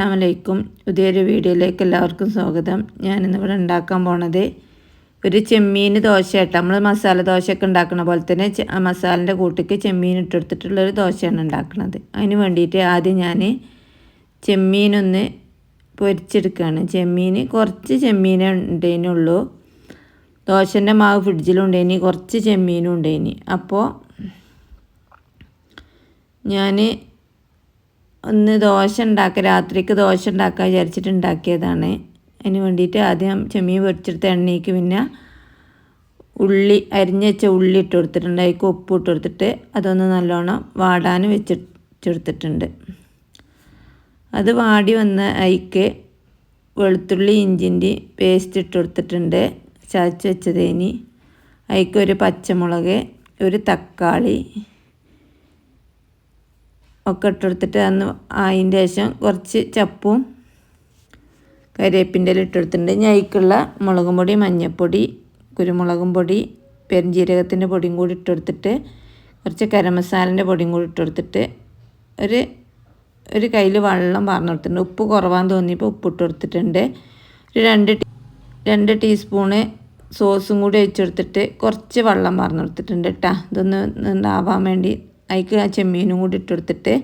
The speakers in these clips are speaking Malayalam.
അസ്സാമലൈക്കും പുതിയൊരു വീഡിയോയിലേക്ക് എല്ലാവർക്കും സ്വാഗതം. ഞാനിന്നിവിടെ ഉണ്ടാക്കാൻ പോണത് ഒരു ചെമ്മീൻ ദോശ ഇട്ട് നമ്മൾ മസാല ദോശയൊക്കെ ഉണ്ടാക്കുന്ന പോലെ തന്നെ മസാലന്റെ കൂട്ടിക്ക് ചെമ്മീൻ ഇട്ടെടുത്തിട്ടുള്ളൊരു ദോശയാണ് ഉണ്ടാക്കുന്നത് അതിന് വേണ്ടിയിട്ട് ആദ്യം ഞാൻ ചെമ്മീനൊന്ന് പൊരിച്ചെടുക്കുകയാണ് ചെമ്മീൻ കുറച്ച് ചെമ്മീൻ ഉണ്ടേനുള്ളൂ. ദോശന്റെ മാവ് ഫ്രിഡ്ജിലുണ്ടേനി കുറച്ച് ചെമ്മീനും ഉണ്ടേനി. അപ്പോൾ ഞാൻ ഒന്ന് ദോശ ഉണ്ടാക്കുക രാത്രിക്ക് ദോശ ഉണ്ടാക്കുക വിചാരിച്ചിട്ട് ഉണ്ടാക്കിയതാണ്. അതിന് വേണ്ടിയിട്ട് ആദ്യം ചെമ്മീൻ പൊരിച്ചെടുത്ത എണ്ണയ്ക്ക് പിന്നെ ഉള്ളി അരിഞ്ഞ് വെച്ച ഉള്ളി ഇട്ട് കൊടുത്തിട്ടുണ്ട്. അതിൽ ഉപ്പ് ഇട്ട് കൊടുത്തിട്ട് അതൊന്ന് നല്ലോണം വാടാൻ വെച്ചെടുത്തിട്ടുണ്ട് അത് വാടി വന്ന അതിക്ക് വെളുത്തുള്ളി ഇഞ്ചിന്റെ പേസ്റ്റ് ഇട്ട് കൊടുത്തിട്ടുണ്ട്. ചതച്ച് വെച്ചതേനി അതിക്ക് ഒരു പച്ചമുളക് ഒരു തക്കാളി ഒക്കെ ഇട്ടെടുത്തിട്ട് അന്ന് അതിന്റെ ശേഷം കുറച്ച് ചപ്പും കരിവേപ്പിന്റെ ഇട്ടെടുത്തിട്ടുണ്ട്. ഞയ്ക്കുള്ള മുളകും പൊടി മഞ്ഞൾപ്പൊടി കുരുമുളകും പൊടി പെരുംജീരകത്തിന്റെ പൊടിയും കൂടി ഇട്ടെടുത്തിട്ട് കുറച്ച് കരമസാലന്റെ പൊടിയും കൂടി ഇട്ടെടുത്തിട്ട് ഒരു ഒരു കയ്യിൽ വെള്ളം പറഞ്ഞു കൊടുത്തിട്ടുണ്ട്. ഉപ്പ് കുറവാന്ന് തോന്നിയപ്പോൾ ഉപ്പ് ഇട്ട് കൊടുത്തിട്ടുണ്ട്. ഒരു രണ്ട് രണ്ട് ടീസ്പൂണ് സോസും കൂടി ഒഴിച്ചെടുത്തിട്ട് കുറച്ച് വെള്ളം പറഞ്ഞു കൊടുത്തിട്ടുണ്ട് കേട്ടോ ഇതൊന്ന് ഉണ്ടാവാൻ വേണ്ടി അതിക്ക് ആ ചെമ്മീനും കൂടി ഇട്ടെടുത്തിട്ട്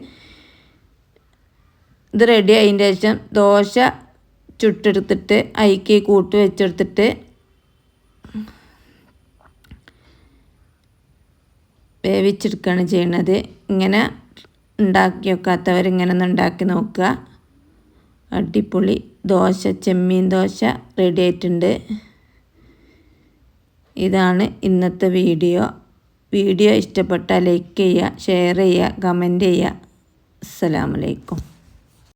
ഇത് റെഡി ആയതിന്റെ ശേഷം ദോശ ചുട്ടെടുത്തിട്ട് അയിക്ക് കൂട്ട് വെച്ചെടുത്തിട്ട് വേവിച്ചെടുക്കുകയാണ് ചെയ്യണത്. ഇങ്ങനെ ഉണ്ടാക്കി വെക്കാത്തവർ ഇങ്ങനെ ഒന്ന് ഉണ്ടാക്കി നോക്കുക. അടിപൊളി ദോശ ചെമ്മീൻ ദോശ റെഡി ആയിട്ടുണ്ട്. ഇതാണ് ഇന്നത്തെ വീഡിയോ വീഡിയോ ഇഷ്ടപ്പെട്ടാൽ ലൈക്ക് ചെയ്യുക ഷെയർ ചെയ്യുക കമന്റ് ചെയ്യുക. അസ്സലാമലൈക്കും